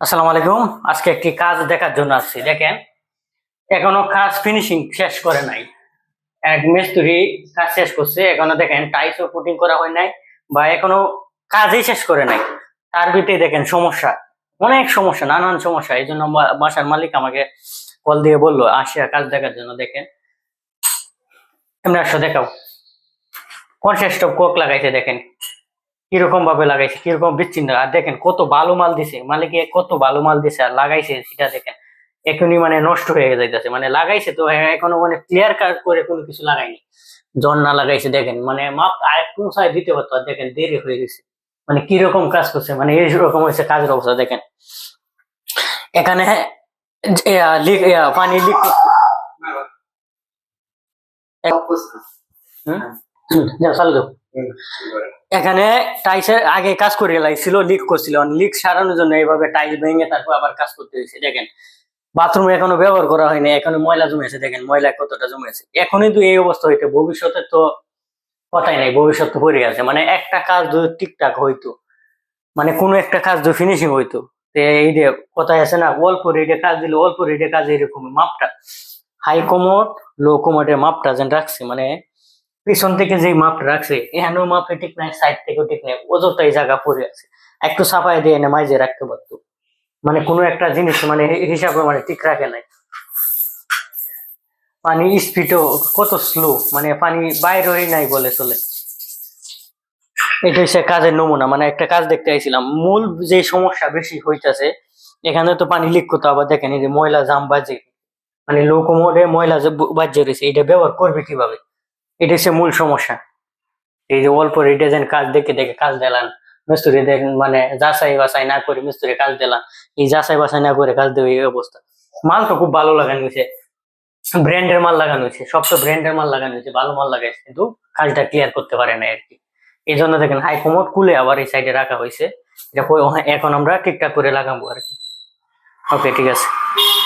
আসসালামু আলাইকুম। আজকে একটি কাজ দেখার জন্য আসছি। দেখেন, এখনও কাজ ফিনিশিং শেষ করে নাই। এক মিস্ত্রি কাজ শেষ করছে। এখনও দেখেন টাইসও পুটিং করা হয় নাই বা এখনও কাজই শেষ করে নাই। তার ভিতরে দেখেন সমস্যা। অনেক সমস্যা, নানান সমস্যা। এই জন্য বাসার মালিক আমাকে কল দিয়ে বলল আসিয়া কাজ দেখার জন্য, দেখেন। এমনি আসো, দেখাও। কনসেস্ট কোক লাগাইছে, দেখেন। কীরকম ভাবে লাগাইছে কীরকম বিচ্ছিন্ন। আর দেখেন কত ভালো মাল দিছে মালিকে কত ভালো মাল দিছে আর লাগাইছে সেটা দেখেন এখনই মানে নষ্ট হয়ে যাইতেছে। মানে লাগাইছে তো হ্যাঁ, এখনও মানে ক্লিয়ার কাট করে কোনো কিছু লাগাইনি না লাগাইছে দেখেন মানে মাপ আরেকটু সাইড দিতে পারতো আর দেখেন দেরি হয়ে গেছে। মানে কীরকম কাজ করছে মানে এইরকম হয়েছে কাজের অবস্থা দেখেন। এখানে পানি লিক যাও চালু এখানে টাইসের আগে কাজ করে লাগছিল লিক করছিল। লিক সারানোর জন্য এইভাবে টাইল ভেঙে তারপর আবার কাজ করতে হয়েছে, দেখেন। বাথরুমে এখনও ব্যবহার করা হয়নি, এখনও ময়লা জমেছে, দেখেন, ময়লা কতটা জমেছে। এখনই তো এই অবস্থা হইতে, ভবিষ্যতে তো কথাই নাই, ভবিষ্যৎ তো পড়ে আছে মানে একটা কাজ যদি ঠিকঠাক হইতো মানে কোনো একটা কাজ যদি ফিনিশিং হইতো এই যে কথায় আছে না, অল্প রেটে কাজ দিলে অল্প রেটে কাজ এরকম মাপটা। হাই কমোড লো কমোডের মাপটা যেন রাখছে মানে পিছন থেকে যে মাপ রাখছে, এখানেও মাপে ঠিক নাই সাইড থেকেও ঠিক নাই অযথা এই জায়গা পড়ে আছে। একটু সাফাই দিয়ে এনে মাইজে রাখতে পারতো। মানে কোনো একটা জিনিস মানে হিসাবে মানে ঠিক রাখে নাই। পানি স্পিডও কত স্লো মানে পানি বাইরেই নাই বলে চলে। এটা হচ্ছে কাজের নমুনা। মানে একটা কাজ দেখতে আইছিলাম, মূল যে সমস্যা বেশি হইতাছে, এখানে তো পানি লিক করতে, আবার দেখেন এই যে ময়লা জাম বাজে। মানে লোকোমোডে ময়লা যে ব- বাজে রয়েছে, এটা ব্যবহার করবে কীভাবে? এটা হচ্ছে মূল সমস্যা। এই যে অল্প রেটে যেন কাজ দেখে দেখে কাজ দিলাম। মিস্ত্রি দেখ মানে যাচাই বাছাই না করে মিস্ত্রি কাজ দিলাম। এই যাচাই বাছাই না করে কাজ দেবে এই অবস্থা। মাল তো খুব ভালো লাগানো হয়েছে। ব্র্যান্ডের মাল লাগানো হয়েছে। সব তো ব্র্যান্ডের মাল লাগানো হয়েছে। ভালো মাল লাগাইছে। কিন্তু কাজটা ক্লিয়ার করতে পারে না আর কি এই জন্য দেখেন হাই কমোড খুলে আবার এই সাইডে রাখা হয়েছে। এটা এখন আমরা ঠিকঠাক করে লাগাবো আর কি ওকে ঠিক আছে।